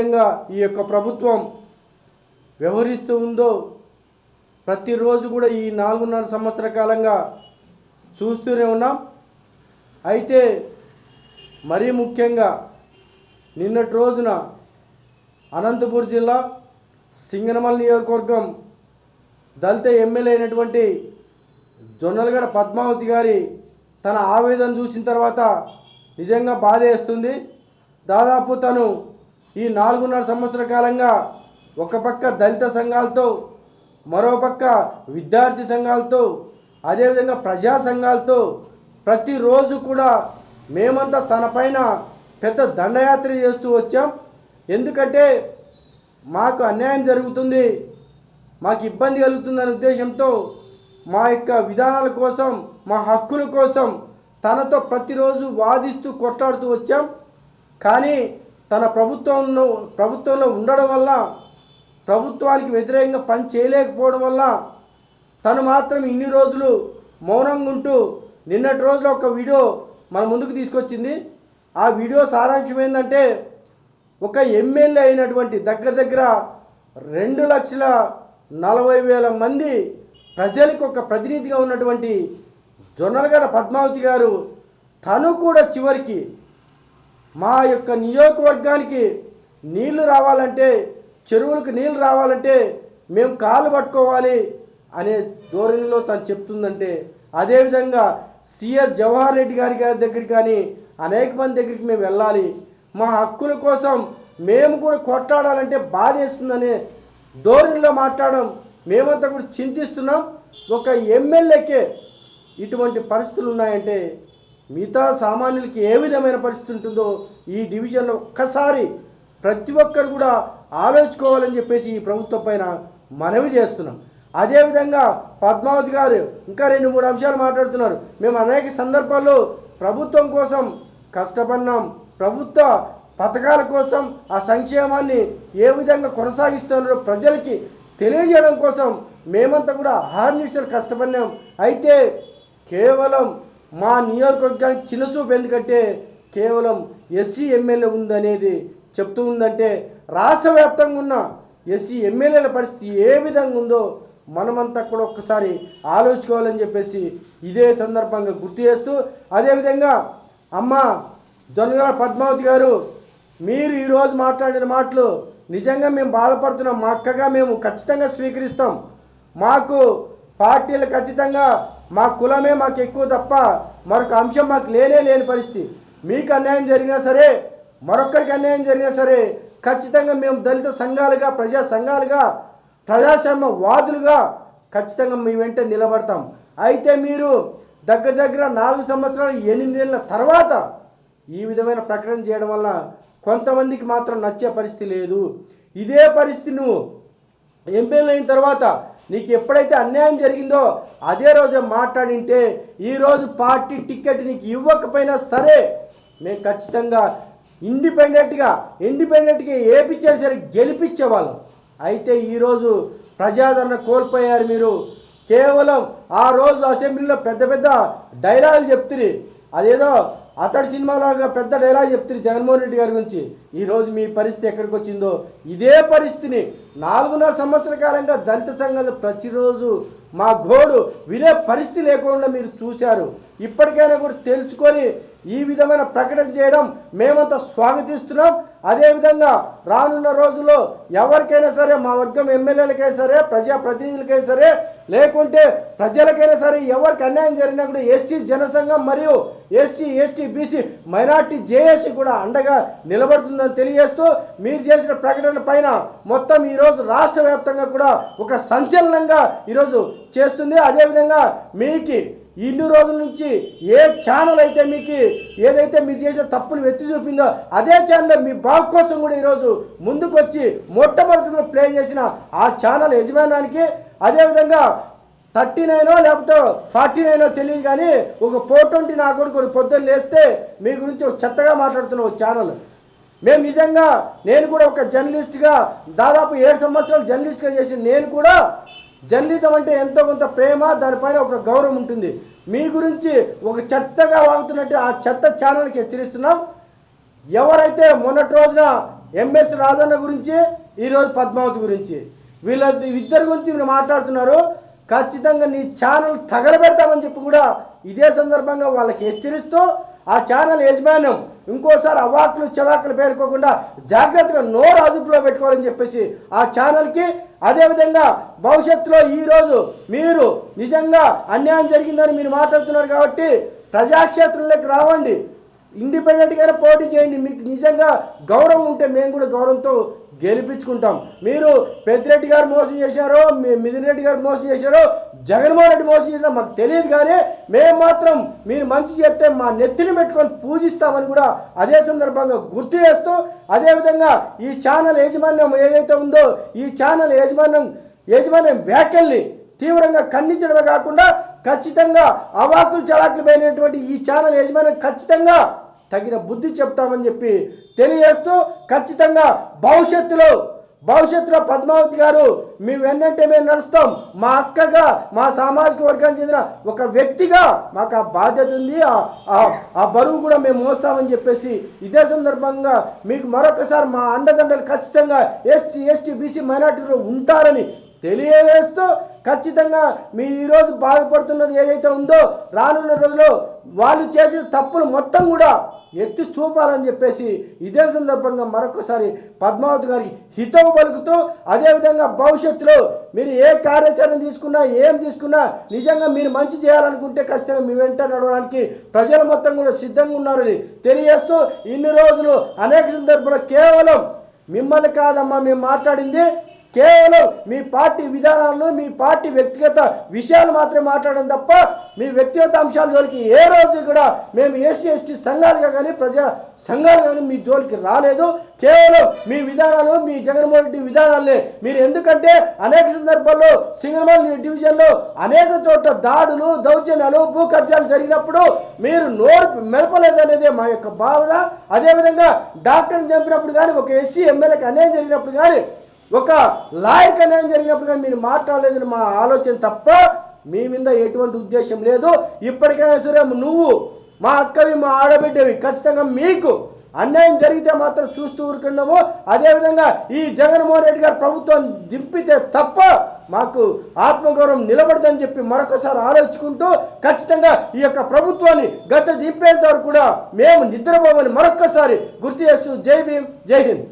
విధంగా ఈ యొక్క ప్రభుత్వం వ్యవహరిస్తూ ఉందో ప్రతిరోజు కూడా ఈ నాలుగున్నర సంవత్సర కాలంగా చూస్తూనే ఉన్నాం. అయితే మరీ ముఖ్యంగా నిన్నటి రోజున అనంతపూర్ జిల్లా సింగనమల నియోజకవర్గం దళిత ఎమ్మెల్యే అయినటువంటి జొన్నలగడ పద్మావతి గారి తన ఆవేదన చూసిన తర్వాత నిజంగా బాధ వేస్తుంది దాదాపు తను ఈ నాలుగున్నర సంవత్సర కాలంగా ఒక పక్క దళిత సంఘాలతో మరోపక్క విద్యార్థి సంఘాలతో అదేవిధంగా ప్రజా సంఘాలతో ప్రతిరోజు కూడా మేమంతా తన పైన పెద్ద దండయాత్ర చేస్తూ వచ్చాం. ఎందుకంటే మాకు అన్యాయం జరుగుతుంది మాకు ఇబ్బంది కలుగుతుందనే ఉద్దేశంతో మా యొక్క విధానాల కోసం మా హక్కుల కోసం తనతో ప్రతిరోజు వాదిస్తూ కొట్లాడుతూ వచ్చాం. కానీ తన ప్రభుత్వంలో ప్రభుత్వంలో ఉండడం వల్ల ప్రభుత్వానికి వ్యతిరేకంగా పని చేయలేకపోవడం వల్ల తను మాత్రం ఇన్ని రోజులు మౌనంగా ఉంటూ నిన్నటి రోజున ఒక వీడియో మన ముందుకు తీసుకొచ్చింది. ఆ వీడియో సారాంశం ఏంటంటే ఒక ఎమ్మెల్యే అయినటువంటి దగ్గర దగ్గర రెండు లక్షల నలభై వేల మంది ప్రజలకు ఒక ప్రతినిధిగా ఉన్నటువంటి జొన్నలగడ పద్మావతి గారు తను కూడా చివరికి మా యొక్క నియోజకవర్గానికి నీళ్ళు రావాలంటే చెరువులకు నీళ్ళు రావాలంటే మేము కాళ్ళు పట్టుకోవాలి అనే ధోరణిలో తను చెప్తుందంటే అదేవిధంగా సిఎస్ జవహర్ రెడ్డి గారి గారి దగ్గరికి కానీ అనేక మంది దగ్గరికి మేము వెళ్ళాలి. మా హక్కుల కోసం మేము కూడా కొట్లాడాలంటే బాధ వేస్తుందనే ధోరణిలో మాట్లాడడం మేమంతా కూడా చింతిస్తున్నాం. ఒక ఎమ్మెల్యేకే ఇటువంటి పరిస్థితులు ఉన్నాయంటే మిగతా సామాన్యులకి ఏ విధమైన పరిస్థితి ఉంటుందో ఈ డివిజన్లో ఒక్కసారి ప్రతి ఒక్కరు కూడా ఆలోచుకోవాలని చెప్పేసి ఈ ప్రభుత్వం పైన మనవి చేస్తున్నాం. అదేవిధంగా పద్మావతి గారు ఇంకా రెండు మూడు అంశాలు మాట్లాడుతున్నారు. మేము అనేక సందర్భాల్లో ప్రభుత్వం కోసం కష్టపడినాం. ప్రభుత్వ పథకాల కోసం ఆ సంక్షేమాన్ని ఏ విధంగా కొనసాగిస్తున్నారో ప్రజలకి తెలియజేయడం కోసం మేమంతా కూడా హార్నిషలు కష్టపడినాం. అయితే కేవలం మా నియోజకవర్గానికి చిన్నచూపు ఎందుకంటే కేవలం ఎస్సీ ఎమ్మెల్యే ఉందనేది చెప్తూ ఉందంటే రాష్ట్ర వ్యాప్తంగా ఉన్న ఎస్సీ ఎమ్మెల్యేల పరిస్థితి ఏ విధంగా ఉందో మనమంతా కూడా ఒక్కసారి ఆలోచుకోవాలని చెప్పేసి ఇదే సందర్భంగా గుర్తు చేస్తూ అదేవిధంగా అమ్మ జొన్నగల పద్మావతి గారు మీరు ఈరోజు మాట్లాడిన మాటలు నిజంగా మేము బాధపడుతున్నాం మా అక్కగా మేము ఖచ్చితంగా స్వీకరిస్తాం. మాకు పార్టీలకు అతీతంగా మా కులమే మాకు ఎక్కువ తప్ప మరొక అంశం మాకు లేనే లేని పరిస్థితి. మీకు అన్యాయం జరిగినా సరే మరొకరికి అన్యాయం జరిగినా సరే ఖచ్చితంగా మేము దళిత సంఘాలుగా ప్రజా సంఘాలుగా ప్రజాస్వామ్య వాదులుగా ఖచ్చితంగా మీ వెంట నిలబడతాం. అయితే మీరు దగ్గర దగ్గర నాలుగు సంవత్సరాలు ఎనిమిది నెలల తర్వాత ఈ విధమైన ప్రకటన చేయడం వల్ల కొంతమందికి మాత్రం నచ్చే పరిస్థితి లేదు. ఇదే పరిస్థితి నువ్వు ఎంపీలు అయిన తర్వాత నీకు ఎప్పుడైతే అన్యాయం జరిగిందో అదే రోజు మాట్లాడింటే ఈరోజు పార్టీ టికెట్ నీకు ఇవ్వకపోయినా సరే మేము ఖచ్చితంగా ఇండిపెండెంట్గా ఇండిపెండెంట్గా ఏపించే సరే గెలిపించేవాళ్ళం. అయితే ఈరోజు ప్రజాదరణ కోల్పోయారు మీరు. కేవలం ఆ రోజు అసెంబ్లీలో పెద్ద పెద్ద డైలాగులు చెప్తిరి అదేదో అతడి సినిమాలాగా పెద్ద డైలాగ్ చెప్తుంది జగన్మోహన్ రెడ్డి గారి గురించి. ఈరోజు మీ పరిస్థితి ఎక్కడికి వచ్చిందో? ఇదే పరిస్థితిని నాలుగున్నర సంవత్సర కాలంగా దళిత సంఘాలు ప్రతిరోజు మా గోడు వినే పరిస్థితి లేకుండా మీరు చూశారు. ఇప్పటికైనా కూడా తెలుసుకొని ఈ విధమైన ప్రకటన చేయడం మేమంతా స్వాగతిస్తున్నాం. అదేవిధంగా రానున్న రోజుల్లో ఎవరికైనా సరే మా వర్గం ఎమ్మెల్యేలకైనా సరే ప్రజాప్రతినిధులకైనా సరే లేకుంటే ప్రజలకైనా సరే ఎవరికి అన్యాయం జరిగినా కూడా ఎస్సీ జనసంఘం మరియు SC ST BC minority JAC కూడా అండగా నిలబడుతుందని తెలియజేస్తూ మీరు చేసిన ప్రకటన పైన మొత్తం ఈరోజు రాష్ట్ర వ్యాప్తంగా కూడా ఒక సంచలనంగా ఈరోజు చేస్తుంది. అదేవిధంగా మీకు ఇన్ని రోజుల నుంచి ఏ ఛానల్ అయితే మీకు ఏదైతే మీరు చేసిన తప్పులు వెత్తి చూపిందో అదే ఛానల్ మీ బాగు కోసం కూడా ఈరోజు ముందుకు వచ్చి మొట్టమొదటి కూడా ప్లే చేసిన ఆ ఛానల్ యజమానానికి అదేవిధంగా థర్టీ నైనో లేకపోతే ఫార్టీ నైనో తెలియదు కానీ ఒక ఫోర్ ట్వంటీ నా కొడుకు పొద్దున్న లేస్తే మీ గురించి ఒక చెత్తగా మాట్లాడుతున్న ఒక ఛానల్ మేము నిజంగా నేను కూడా ఒక జర్నలిస్ట్గా దాదాపు ఏడు సంవత్సరాలు జర్నలిస్ట్గా చేసిన నేను కూడా జర్నలిజం అంటే ఎంతో కొంత ప్రేమ దానిపైన ఒక గౌరవం ఉంటుంది. మీ గురించి ఒక చెత్తగా వాగుతున్నట్టు ఆ చెత్త ఛానల్కి హెచ్చరిస్తున్నాం. ఎవరైతే మొన్నటి రోజున ఎంఎస్ రాజన్న గురించి ఈరోజు పద్మావతి గురించి వీళ్ళ ఇద్దరి గురించి మీరు మాట్లాడుతున్నారు. ఖచ్చితంగా నీ ఛానల్ తగలబెడతామని చెప్పి కూడా ఇదే సందర్భంగా వాళ్ళకి హెచ్చరిస్తూ ఆ ఛానల్ యజమాన్యం ఇంకోసారి అవాకులు చెవాకులు పేర్కోకుండా జాగ్రత్తగా నోరు అదుపులో పెట్టుకోవాలని చెప్పేసి ఆ ఛానల్కి అదేవిధంగా భవిష్యత్తులో ఈరోజు మీరు నిజంగా అన్యాయం జరిగిందని మీరు మాట్లాడుతున్నారు కాబట్టి ప్రజాక్షేత్రంలోకి రావండి. ఇండిపెండెంట్గానే పోటీ చేయండి. మీకు నిజంగా గౌరవం ఉంటే మేము కూడా గౌరవంతో గెలిపించుకుంటాం. మీరు పెద్దిరెడ్డి గారు మోసం చేశారో మీ మిథున్ రెడ్డి గారు మోసం చేశారో జగన్మోహన్ రెడ్డి మోసం చేసినా మాకు తెలియదు కానీ మేము మాత్రం మీరు మంచి చేస్తే మా నెత్తిని పెట్టుకొని పూజిస్తామని కూడా అదే సందర్భంగా గుర్తు చేస్తూ అదేవిధంగా ఈ ఛానల్ యాజమాన్యం ఏదైతే ఉందో ఈ ఛానల్ యాజమాన్యం యాజమాన్యం వ్యాఖ్యల్ని తీవ్రంగా ఖండించడమే కాకుండా ఖచ్చితంగా అవాకులు చలాకులు పోయినటువంటి ఈ ఛానల్ యజమాని ఖచ్చితంగా తగిన బుద్ధి చెప్తామని చెప్పి తెలియజేస్తూ ఖచ్చితంగా భవిష్యత్తులో భవిష్యత్తులో పద్మావతి గారు మేము వెన్నంటే మేము నడుస్తాం. మా అక్కగా మా సామాజిక వర్గానికి చెందిన ఒక వ్యక్తిగా మాకు ఆ బాధ్యత ఉంది. ఆ- ఆ బరువు కూడా మేము మోస్తామని చెప్పేసి ఇదే సందర్భంగా మీకు మరొకసారి మా అండదండలు ఖచ్చితంగా ఎస్సీ ఎస్టీ బీసీ మైనార్టీలో ఉంటారని తెలియజేస్తూ ఖచ్చితంగా మీరు ఈరోజు బాధపడుతున్నది ఏదైతే ఉందో రానున్న రోజుల్లో వాళ్ళు చేసిన తప్పులు మొత్తం కూడా ఎత్తి చూపాలని చెప్పేసి ఇదే సందర్భంగా మరొకసారి పద్మావతి గారికి హితవు పలుకుతూ అదేవిధంగా భవిష్యత్తులో మీరు ఏ కార్యాచరణ తీసుకున్నా ఏం తీసుకున్నా నిజంగా మీరు మంచి చేయాలనుకుంటే ఖచ్చితంగా మీ వెంట నడవడానికి ప్రజలు మొత్తం కూడా సిద్ధంగా ఉన్నారని తెలియజేస్తూ ఇన్ని రోజులు అనేక సందర్భాల్లో కేవలం మిమ్మల్ని కాదమ్మా మేము మాట్లాడింది కేవలం మీ పార్టీ విధానాలను మీ పార్టీ వ్యక్తిగత విషయాలు మాత్రమే మాట్లాడడం తప్ప మీ వ్యక్తిగత అంశాల జోలికి ఏ రోజు కూడా మేము ఎస్సీ ఎస్టీ సంఘాలుగా కానీ ప్రజా సంఘాలు కానీ మీ జోలికి రాలేదు. కేవలం మీ విధానాలు మీ జగన్మోహన్ రెడ్డి విధానాలే మీరు ఎందుకంటే అనేక సందర్భాల్లో సింగనమల్ డివిజన్లో అనేక చోట్ల దాడులు దౌర్జన్యాలు భూ కబ్జాలు జరిగినప్పుడు మీరు నోరు మెలపలేదనేదే మా యొక్క భావన. అదేవిధంగా డాక్టర్ని చంపినప్పుడు కానీ ఒక ఎస్సీ ఎమ్మెల్యేకి అన్యాయం జరిగినప్పుడు కానీ ఒక లాయక్ అన్యాయం జరిగినప్పుడు కానీ మీరు మాట్లాడలేదని మా ఆలోచన తప్ప మీ మీద ఎటువంటి ఉద్దేశం లేదు. ఇప్పటికైనా సరే నువ్వు మా అక్కవి మా ఆడబిడ్డవి ఖచ్చితంగా మీకు అన్యాయం జరిగితే మాత్రం చూస్తూ ఊరుకున్నాము అదేవిధంగా ఈ జగన్మోహన్ రెడ్డి గారు ప్రభుత్వం దింపితే తప్ప మాకు ఆత్మగౌరవం నిలబడదని చెప్పి మరొకసారి ఆలోచించుకుంటూ ఖచ్చితంగా ఈ యొక్క ప్రభుత్వాన్ని గత దింపేంత వరకు కూడా మేము నిద్రపోమని మరొక్కసారి గుర్తు చేస్తూ జై భీమ్ జై హింద్.